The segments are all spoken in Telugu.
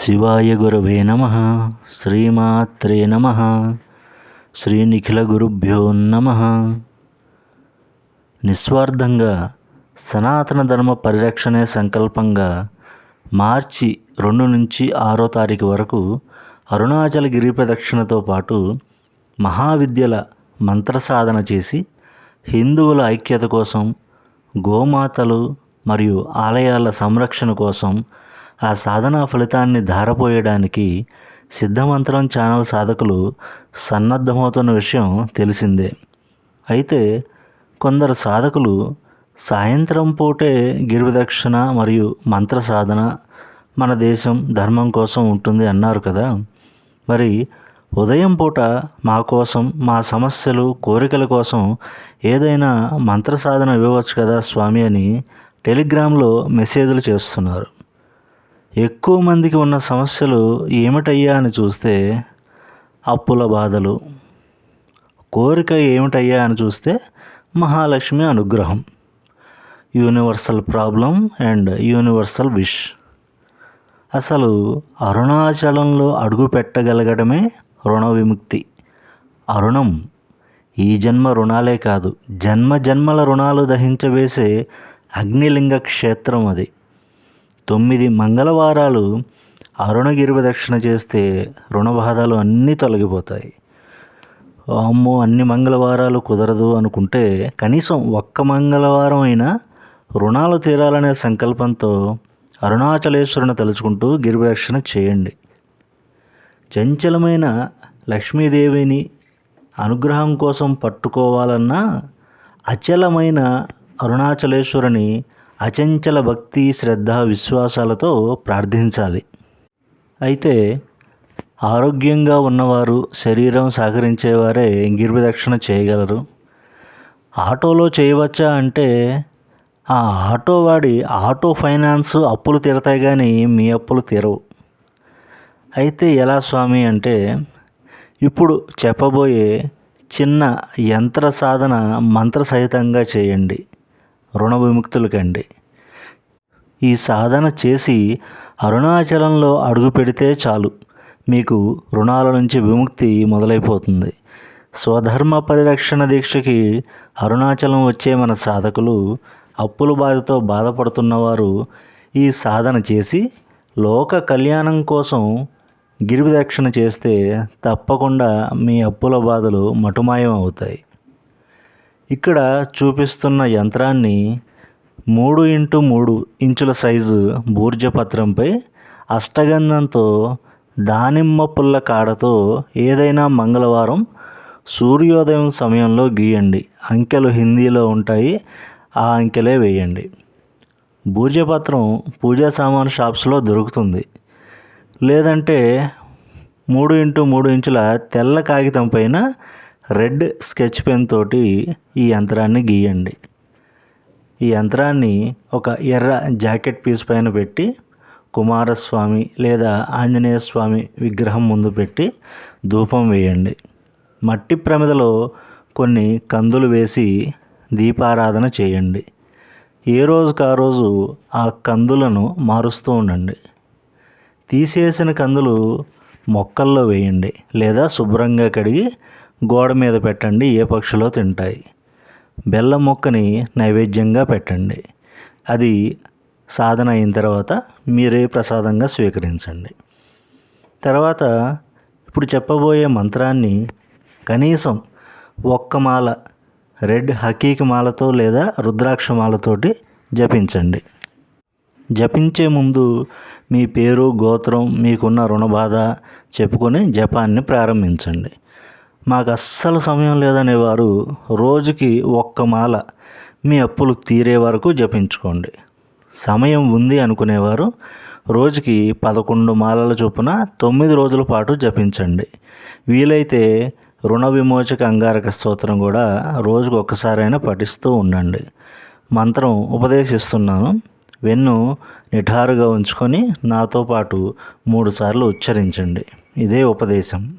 శివాయ గురవే నమ శ్రీమాత్రే నమ శ్రీ నిఖిల గురుభ్యో నమ. నిస్వార్థంగా సనాతన ధర్మ పరిరక్షణే సంకల్పంగా మార్చి రెండు నుంచి ఆరో తారీఖు వరకు అరుణాచల గిరి ప్రదక్షిణతో పాటు మహావిద్యల మంత్ర సాధన చేసి హిందువుల ఐక్యత కోసం గోమాతలు మరియు ఆలయాల సంరక్షణ కోసం ఆ సాధనా ఫలితాన్ని ధారపోయడానికి సిద్ధమంతరం ఛానల్ సాధకులు సన్నద్ధమవుతున్న విషయం తెలిసిందే. అయితే కొందరు సాధకులు సాయంత్రం పూటే గిరిదక్షిణ మరియు మంత్ర సాధన మన దేశం ధర్మం కోసం ఉంటుంది అన్నారు కదా. మరి ఉదయం పూట మా కోసం మా సమస్యలు కోరికల కోసం ఏదైనా మంత్ర సాధన ఇవ్వవచ్చు కదా స్వామి అని టెలిగ్రామ్లో మెసేజ్లు చేస్తున్నారు. ఎక్కువ మందికి ఉన్న సమస్యలు ఏమిటయ్యా అని చూస్తే అప్పుల బాధలు కోరిక ఏమిటయ్యా అని చూస్తే మహాలక్ష్మి అనుగ్రహం universal problem and universal wish. అసలు అరుణాచలంలో అడుగు పెట్టగలగడమే రుణ విముక్తి. అరుణం ఈ జన్మ రుణాలే కాదు జన్మ జన్మల రుణాలు దహించవేసే అగ్నిలింగ క్షేత్రం అది. తొమ్మిది మంగళవారాలు అరుణగిరి ప్రదక్షిణ చేస్తే రుణబాధలు అన్నీ తొలగిపోతాయి. అమ్మో అన్ని మంగళవారాలు కుదరదు అనుకుంటే కనీసం ఒక్క మంగళవారం అయినా రుణాలు తీరాలనే సంకల్పంతో అరుణాచలేశ్వరుని తలుచుకుంటూ గిరిప్రదక్షిణ చేయండి. చంచలమైన లక్ష్మీదేవిని అనుగ్రహం కోసం పట్టుకోవాలన్నా అచలమైన అరుణాచలేశ్వరుని అచంచల భక్తి శ్రద్ధ విశ్వాసాలతో ప్రార్థించాలి. అయితే ఆరోగ్యంగా ఉన్నవారు శరీరం సహకరించేవారే గిరిప్రదక్షిణ చేయగలరు. ఆటోలో చేయవచ్చా అంటే ఆ ఆటో వాడి ఆటో ఫైనాన్స్ అప్పులు తీరతాయి కానీ మీ అప్పులు తీరవు. అయితే ఎలా స్వామి అంటే ఇప్పుడు చెప్పబోయే చిన్న యంత్ర సాధన మంత్ర సహితంగా చేయండి. రుణ విముక్తులకండి ఈ సాధన చేసి అరుణాచలంలో అడుగు పెడితే చాలు. మీకు రుణాల నుంచి విముక్తి మొదలైపోతుంది. స్వధర్మ పరిరక్షణ దీక్షకి అరుణాచలం వచ్చే మన సాధకులు అప్పుల బాధతో బాధపడుతున్నవారు ఈ సాధన చేసి లోక కళ్యాణం కోసం గిరిప్రదక్షిణ చేస్తే తప్పకుండా మీ అప్పుల బాధలు మటుమాయం అవుతాయి ఇక్కడ చూపిస్తున్న యంత్రాన్ని మూడు ఇంటూ మూడు ఇంచుల సైజు బూర్జపత్రంపై అష్టగంధంతో దానిమ్మ పుల్ల కాడతో ఏదైనా మంగళవారం సూర్యోదయం సమయంలో గీయండి. అంకెలు హిందీలో ఉంటాయి. ఆ అంకెలే వేయండి. బూర్జపత్రం పూజా సామాన్ షాప్స్లో దొరుకుతుంది. లేదంటే మూడు ఇంటూ మూడు ఇంచుల తెల్ల కాగితం పైన రెడ్ స్కెచ్ పెన్ తోటి ఈ యంత్రాన్ని గీయండి. ఈ యంత్రాన్ని ఒక ఎర్ర జాకెట్ పీస్ పైన పెట్టి కుమారస్వామి లేదా ఆంజనేయ స్వామి విగ్రహం ముందు పెట్టి ధూపం వేయండి. మట్టి ప్రమిదలో కొన్ని కందులు వేసి దీపారాధన చేయండి. ఏ రోజుకు ఆ రోజు ఆ కందులను మారుస్తూ ఉండండి. తీసేసిన కందులు మొక్కల్లో వేయండి లేదా శుభ్రంగా కడిగి గోడ మీద పెట్టండి ఏ పక్షులో తింటాయి. బెల్లం మొక్కని నైవేద్యంగా పెట్టండి. అది సాధన అయిన తర్వాత మీరే ప్రసాదంగా స్వీకరించండి. తర్వాత ఇప్పుడు చెప్పబోయే మంత్రాన్ని కనీసం ఒక్క మాల రెడ్ హకీకి మాలతో లేదా రుద్రాక్ష మాలతోటి జపించండి. జపించే ముందు మీ పేరు గోత్రం మీకున్న రుణబాధ చెప్పుకొని జపాన్ని ప్రారంభించండి. మాకు అస్సలు సమయం లేదనే వారు రోజుకి ఒక్క మాల మీ అప్పులు తీరే వరకు జపించుకోండి. సమయం ఉంది అనుకునేవారు రోజుకి పదకొండు మాలల చొప్పున తొమ్మిది రోజుల పాటు జపించండి. వీలైతే రుణ విమోచక అంగారక స్తోత్రం కూడా రోజుకు ఒక్కసారైనా పఠిస్తూ ఉండండి. మంత్రం ఉపదేశిస్తున్నాను. వెన్ను నిఠారుగా ఉంచుకొని నాతో పాటు మూడుసార్లు ఉచ్చరించండి. ఇదే ఉపదేశం.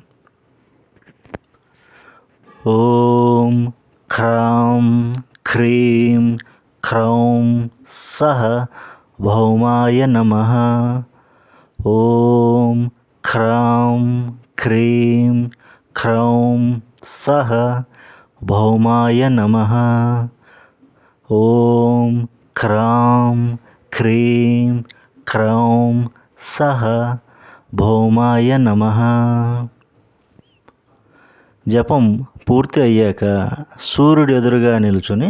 ॐ ख्रां ख्रीं ख्रौं सः भौमाय नमः। ॐ ख्रां ख्रीं ख्रौं सः भौमाय नमः। ॐ ख्रां ख्रीं ख्रौं सः भौमाय नमः। జపం పూర్తి అయ్యాక సూర్యుడు ఎదురుగా నిల్చుని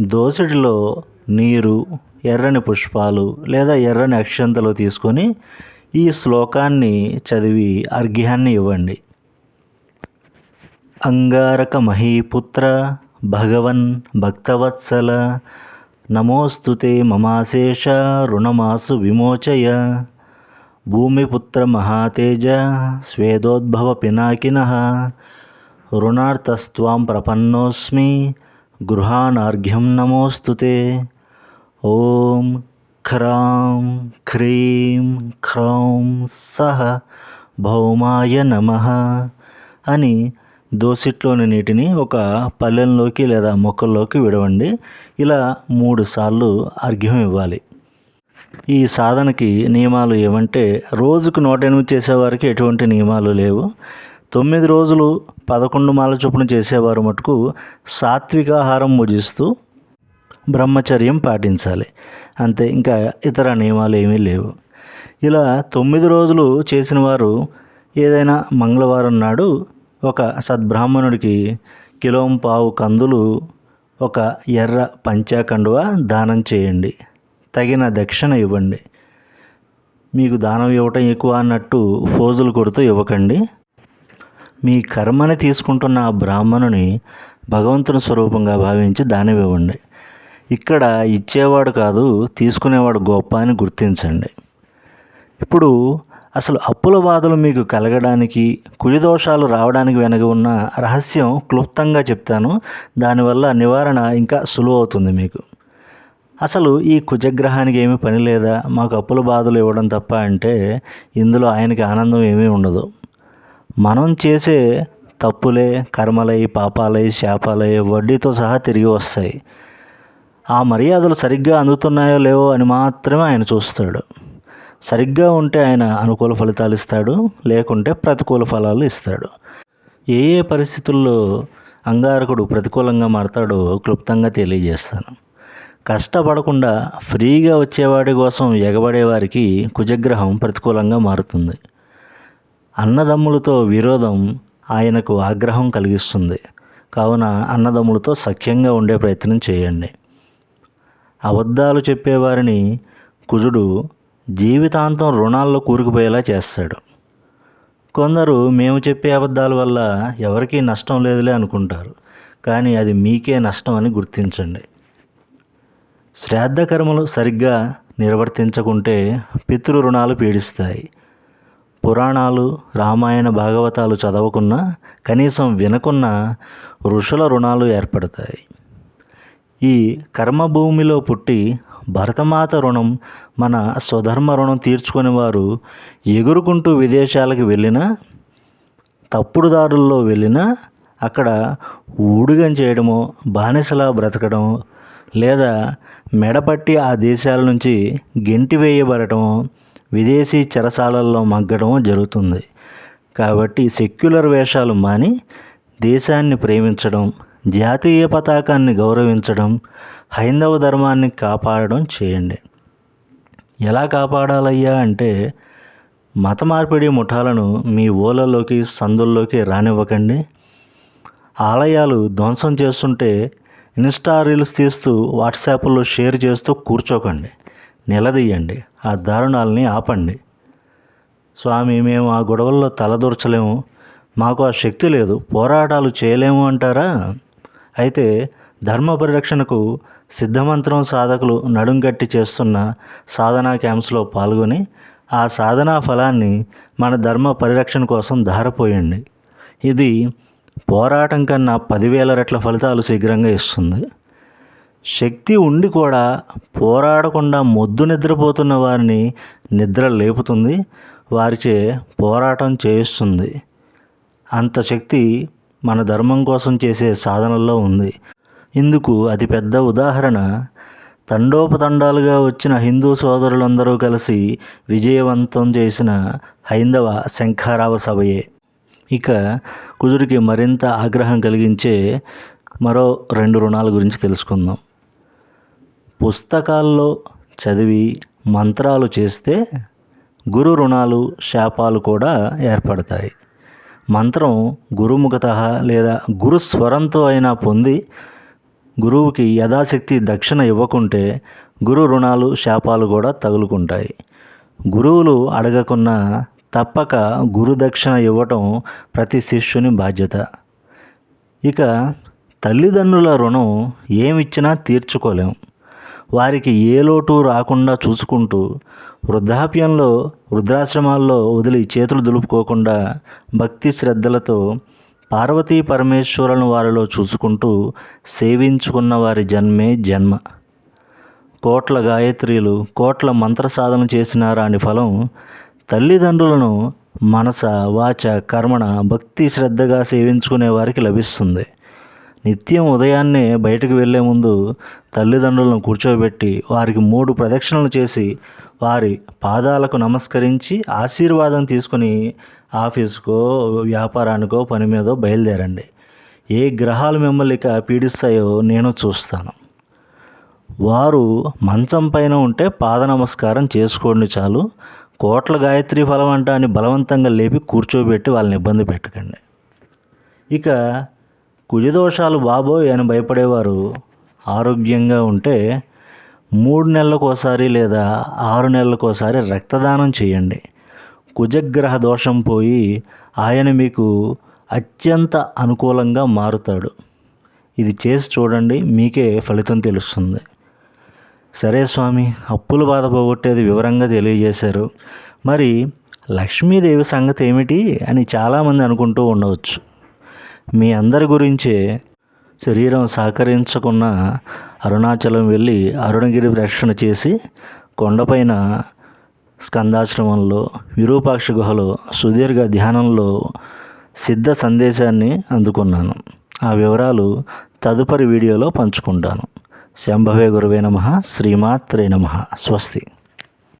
దోసెడిలో నీరు ఎర్రని పుష్పాలు లేదా ఎర్రని అక్షంతలు తీసుకొని ఈ శ్లోకాన్ని చదివి అర్ఘ్యాన్ని ఇవ్వండి. అంగారక మహీపుత్ర భగవన్ భక్తవత్సల నమోస్తుతే మమాశేష రుణమాసు విమోచయ. భూమిపుత్ర మహాతేజ స్వేదోద్భవ పినాకిన. రుణార్థస్వాం ప్రపన్నోస్మి గృహానార్ఘ్యం నమోస్తుతే ఓం క్రాం క్రీం క్రౌం సహ భౌమాయ నమ అని దోసిట్లోని నీటిని ఒక పల్లెంలోకి లేదా మొక్కల్లోకి విడవండి. ఇలా మూడు సార్లు అర్ఘ్యం ఇవ్వాలి. ఈ సాధనకి నియమాలు ఏమంటే రోజుకు నూట ఎనిమిది చేసేవారికి ఎటువంటి నియమాలు లేవు. తొమ్మిది రోజులు పదకొండు మాల చొప్పున చేసేవారు మటుకు సాత్వికాహారం భుజిస్తూ బ్రహ్మచర్యం పాటించాలి. అంతే ఇంకా ఇతర నియమాలు ఏమీ లేవు. ఇలా తొమ్మిది రోజులు చేసిన వారు ఏదైనా మంగళవారం నాడు ఒక సద్బ్రాహ్మణుడికి కిలోం పావు కందులు ఒక ఎర్ర పంచాకండువ దానం చేయండి. తగిన దక్షిణ ఇవ్వండి. మీకు దానం ఇవ్వటం ఎక్కువ అన్నట్టు ఫోజులు కొడుతూ ఇవ్వకండి. మీ కర్మని తీసుకుంటున్న ఆ బ్రాహ్మణుని భగవంతుని స్వరూపంగా భావించి దానం ఇవ్వండి. ఇక్కడ ఇచ్చేవాడు కాదు తీసుకునేవాడు గొప్ప అని గుర్తించండి. ఇప్పుడు అసలు అప్పుల బాధలు మీకు కలగడానికి కుడిదోషాలు రావడానికి వెనక ఉన్న రహస్యం క్లుప్తంగా చెప్తాను. దానివల్ల నివారణ ఇంకా సులువు అవుతుంది మీకు. అసలు ఈ కుజగ్రహానికి ఏమీ పని లేదా? మాకు అప్పుల బాధలు ఇవ్వడం తప్ప అంటే ఇందులో ఆయనకి ఆనందం ఏమీ ఉండదు. మనం చేసే తప్పులే కర్మలై పాపాలై శాపాలై వడ్డీతో సహా తిరిగి వస్తాయి. ఆ మర్యాదలు సరిగ్గా అందుతున్నాయో లేవో అని మాత్రమే ఆయన చూస్తాడు. సరిగ్గా ఉంటే ఆయన అనుకూల ఫలితాలు ఇస్తాడు లేకుంటే ప్రతికూల ఫలాలు ఇస్తాడు. ఏ ఏ పరిస్థితుల్లో అంగారకుడు ప్రతికూలంగా మారతాడో క్లుప్తంగా తెలియజేస్తాను. కష్టపడకుండా ఫ్రీగా వచ్చేవాడి కోసం ఎగబడే వారికి కుజగ్రహం ప్రతికూలంగా మారుతుంది. అన్నదమ్ములతో విరోధం ఆయనకు ఆగ్రహం కలిగిస్తుంది. కావున అన్నదమ్ములతో సఖ్యంగా ఉండే ప్రయత్నం చేయండి. అబద్ధాలు చెప్పేవారిని కుజుడు జీవితాంతం రుణాల్లో కూరుకుపోయేలా చేస్తాడు. కొందరు మేము చెప్పే అబద్ధాల వల్ల ఎవరికీ నష్టం లేదులే అనుకుంటారు. కానీ అది మీకే నష్టం అని గుర్తించండి. శ్రాద్ధ కర్మలు సరిగ్గా నిర్వర్తించకుంటే పితృ రుణాలు పీడిస్తాయి. పురాణాలు రామాయణ భాగవతాలు చదవకున్నా కనీసం వినకున్నా ఋషుల రుణాలు ఏర్పడతాయి. ఈ కర్మభూమిలో పుట్టి భరతమాత రుణం మన స్వధర్మ రుణం తీర్చుకుని వారు ఎగురుకుంటూ విదేశాలకు వెళ్ళినా తప్పుడు దారుల్లో వెళ్ళినా అక్కడ ఊడిగం చేయడమో బానిసలా బ్రతకడం లేదా మెడపట్టి ఆ దేశాల నుంచి గెంటి వేయబడటమో విదేశీ చెరసాలల్లో మగ్గడం జరుగుతుంది. కాబట్టి సెక్యులర్ వేషాలు మాని దేశాన్ని ప్రేమించడం జాతీయ పతాకాన్ని గౌరవించడం హైందవ ధర్మాన్ని కాపాడడం చేయండి. ఎలా కాపాడాలయ్యా అంటే మత మార్పిడి ముఠాలను మీ ఓలలోకి సందుల్లోకి రానివ్వకండి. ఆలయాలు ధ్వంసం చేస్తుంటే ఇన్స్టా రీల్స్ తీస్తూ వాట్సాప్లో షేర్ చేస్తూ కూర్చోకండి. నిలదీయండి. ఆ దారుణాలని ఆపండి. స్వామి మేము ఆ గొడవల్లో తలదూర్చలేము. మాకు ఆ శక్తి లేదు. పోరాటాలు చేయలేము అంటారా? అయితే ధర్మ పరిరక్షణకు సిద్ధమంత్రం సాధకులు నడుంగట్టి చేస్తున్న సాధనా క్యాంప్స్లో పాల్గొని ఆ సాధనా ఫలాన్ని మన ధర్మ పరిరక్షణ కోసం ధారపోయండి. ఇది పోరాటం కన్నా పదివేల రెట్ల ఫలితాలు శీఘ్రంగా ఇస్తుంది. శక్తి ఉండి కూడా పోరాడకుండా మొద్దు నిద్రపోతున్న వారిని నిద్ర లేపుతుంది వారిచే పోరాటం చేయిస్తుంది. అంత శక్తి మన ధర్మం కోసం చేసే సాధనల్లో ఉంది. ఇందుకు అతిపెద్ద ఉదాహరణ తండోపతండాలుగా వచ్చిన హిందూ సోదరులందరూ కలిసి విజయవంతం చేసిన హైందవ శంఖారావ సభయే. ఇక కుదురుకి మరింత ఆగ్రహం కలిగించే మరో రెండు రుణాల గురించి తెలుసుకుందాం. పుస్తకాల్లో చదివి మంత్రాలు చేస్తే గురు రుణాలు శాపాలు కూడా ఏర్పడతాయి. మంత్రం గురుముఖత లేదా గురు స్వరంతో అయినా పొంది గురువుకి యథాశక్తి దక్షిణ ఇవ్వకుంటే గురు రుణాలు శాపాలు కూడా తగులుకుంటాయి. గురువులు అడగకున్నా తప్పక గురు దక్షిణ ఇవ్వటం ప్రతి శిష్యుని బాధ్యత. ఇక తల్లిదండ్రుల రుణం ఏమిచ్చినా తీర్చుకోలేం. వారికి ఏ లోటు రాకుండా చూసుకుంటూ వృద్ధాప్యంలో వృద్ధాశ్రమాల్లో వదిలి చేతులు దులుపుకోకుండా భక్తి శ్రద్ధలతో పార్వతీ పరమేశ్వరులను వారిలో చూసుకుంటూ సేవించుకున్న వారి జన్మే జన్మ. కోట్ల గాయత్రీలు కోట్ల మంత్ర సాధన చేసినారా అని ఫలం తల్లిదండ్రులను మనస వాచ కర్మణ భక్తి శ్రద్ధగా సేవించుకునే వారికి లభిస్తుంది. నిత్యం ఉదయాన్నే బయటకు వెళ్ళే ముందు తల్లిదండ్రులను కూర్చోబెట్టి వారికి మూడు ప్రదక్షిణలు చేసి వారి పాదాలకు నమస్కరించి ఆశీర్వాదం తీసుకుని ఆఫీసుకో వ్యాపారానికో పని మీదో బయలుదేరండి. ఏ గ్రహాలు మిమ్మల్ని ఇక పీడిస్తాయో నేను చూస్తాను. వారు మంచం పైన ఉంటే పాద నమస్కారం చేసుకోండి చాలు. కోట్ల గాయత్రి ఫలం అంట అని బలవంతంగా లేపి కూర్చోబెట్టి వాళ్ళని ఇబ్బంది పెట్టకండి. ఇక కుజదోషాలు బాబోయ్ అని భయపడేవారు. ఆరోగ్యంగా ఉంటే మూడు నెలలకోసారి లేదా ఆరు నెలలకోసారి రక్తదానం చేయండి. కుజగ్రహ దోషం పోయి ఆయన మీకు అత్యంత అనుకూలంగా మారుతాడు. ఇది చేసి చూడండి మీకే ఫలితం తెలుస్తుంది. సరే స్వామి అప్పులు బాధ పోగొట్టేది వివరంగా తెలియజేశారు. మరి లక్ష్మీదేవి సంగతి ఏమిటి అని చాలామంది అనుకుంటూ ఉండవచ్చు. మీ అందరి గురించే శరీరం సహకరించకున్న అరుణాచలం వెళ్ళి అరుణగిరి ప్రదక్షిణ చేసి కొండపైన స్కందాశ్రమంలో విరూపాక్ష గుహలో సుదీర్ఘ ధ్యానంలో సిద్ధ సందేశాన్ని అందుకున్నాను. ఆ వివరాలు తదుపరి వీడియోలో పంచుకుంటాను. శంభవే గురువే నమ. శ్రీమాత్రే నమ. స్వస్తి.